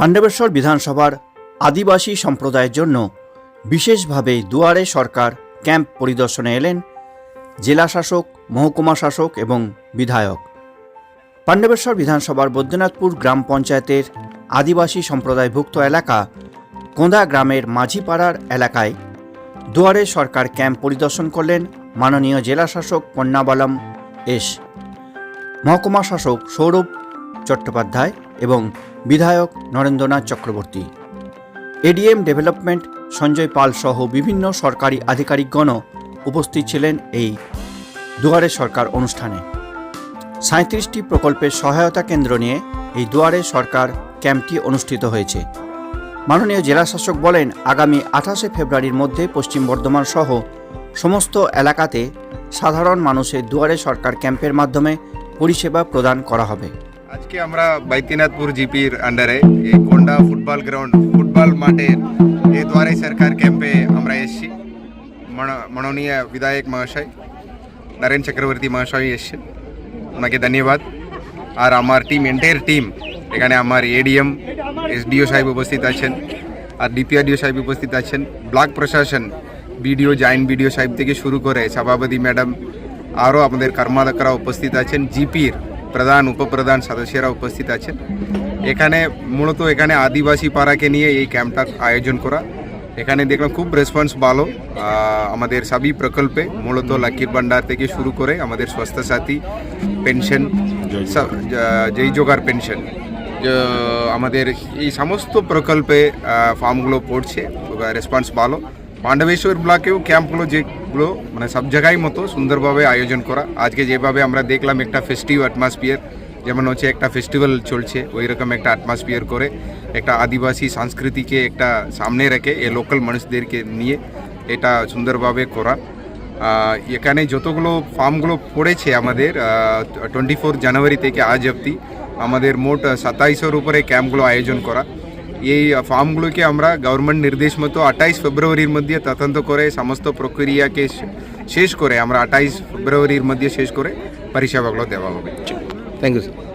পাণ্ডবেশ্বর বিধানসভার আদিবাসী সম্প্রদায়ের জন্য বিশেষভাবে দুয়ারে সরকার ক্যাম্প পরিদর্শনে এলেন জেলা শাসক মহকুমা শাসক এবং বিধায়ক। পাণ্ডবেশ্বর বিধানসভার বৈদ্যনাথপুর গ্রাম পঞ্চায়েতের আদিবাসী সম্প্রদায়ভুক্ত এলাকা কোঁদা গ্রামের মাঝিপাড়ার এলাকায় দুয়ারে সরকার ক্যাম্প পরিদর্শন করলেন মাননীয় জেলা শাসক পন্নাবালাম এস। মহকুমা শাসক সৌরভ চট্টোপাধ্যায় এবং বিধায়ক নরেন্দ্রনাথ চক্রবর্তী। এডিএম ডেভেলপমেন্ট, সঞ্জয় পাল সহ বিভিন্ন সরকারি আধিকারিকগণও উপস্থিত ছিলেন এই দুয়ারে সরকার অনুষ্ঠানে। সাঁত্রিশটি প্রকল্পের সহায়তা কেন্দ্র নিয়ে এই দুয়ারে সরকার ক্যাম্পটি অনুষ্ঠিত হয়েছে। মাননীয় জেলাশাসক বলেন, আগামী আঠাশে ফেব্রুয়ারির মধ্যে পশ্চিম বর্ধমান সহ সমস্ত এলাকাতে সাধারণ মানুষের দুয়ারে সরকার ক্যাম্পের মাধ্যমে পরিষেবা প্রদান করা হবে। আজকে আমরা বৈদ্যনাথপুর জিপির আন্ডারে এই কোন্ডা ফুটবল গ্রাউন্ড ফুটবল মাঠের এই দ্বারে সরকার ক্যাম্পে আমরা এসেছি। মন- মাননীয় বিধায়ক মহাশয় নরেন চক্রবর্তী মহাশয় এসেছেন ওনাকে ধন্যবাদ। আর আমার টিম এন্টায়ার টিম এখানে আমার এডিএম এসডিও সাহেব উপস্থিত আছেন, আর ডিপিআরডিও সাহেব উপস্থিত আছেন। ব্লক প্রশাসন বিডিও জয়েন্ট বিডিও সাহেব থেকে শুরু করে সভাপতি ম্যাডাম, আরও আমাদের কর্মাধ্যক্ষরা উপস্থিত আছেন। জিপির প্রধান উপপ্রধান সদস্যরা উপস্থিত আছেন। এখানে মূলত এখানে আদিবাসী পাড়াকে নিয়ে এই ক্যাম্পটা আয়োজন করা। এখানে দেখলাম খুব রেসপন্স ভালো। আমাদের সবই প্রকল্পে মূলত লক্ষ্মীর ভান্ডার থেকে শুরু করে আমাদের স্বাস্থ্য সাথী পেনশন যেই জোগাড় পেনশন। আমাদের এই সমস্ত প্রকল্পে ফর্মগুলো পড়ছে। রেসপন্স ভালো। পাণ্ডবেশ্বর ব্লকেও ক্যাম্পগুলো যেগুলো মানে সব জায়গায় মতো সুন্দরভাবে আয়োজন করা। আজকে যেভাবে আমরা দেখলাম একটা ফেস্টিভ অ্যাটমসফিয়ার যেমন হচ্ছে একটা ফেস্টিভ্যাল চলছে ওই রকম একটা অ্যাটমসফিয়ার করে একটা আদিবাসী সংস্কৃতিকে একটা সামনে রেখে এ লোকাল মানুষদেরকে নিয়ে এটা সুন্দরভাবে করা। এখানে যতগুলো ফার্মগুলো পড়েছে আমাদের টোয়েন্টি ফোর জানুয়ারি থেকে আজ অবধি, আমাদের মোট সাতাইশোর উপরে ক্যাম্পগুলো আয়োজন করা। এই ফার্মগুলোকে আমরা গভর্নমেন্ট নির্দেশ মতো আঠাইশ ফেব্রুয়ারির মধ্যে তদন্ত করে সমস্ত প্রক্রিয়াকে শে- শেষ করে আমরা আঠাইশ ফেব্রুয়ারির মধ্যে শেষ করে পরিষেবাগুলো দেওয়া হবে থ্যাংক ইউ স্যার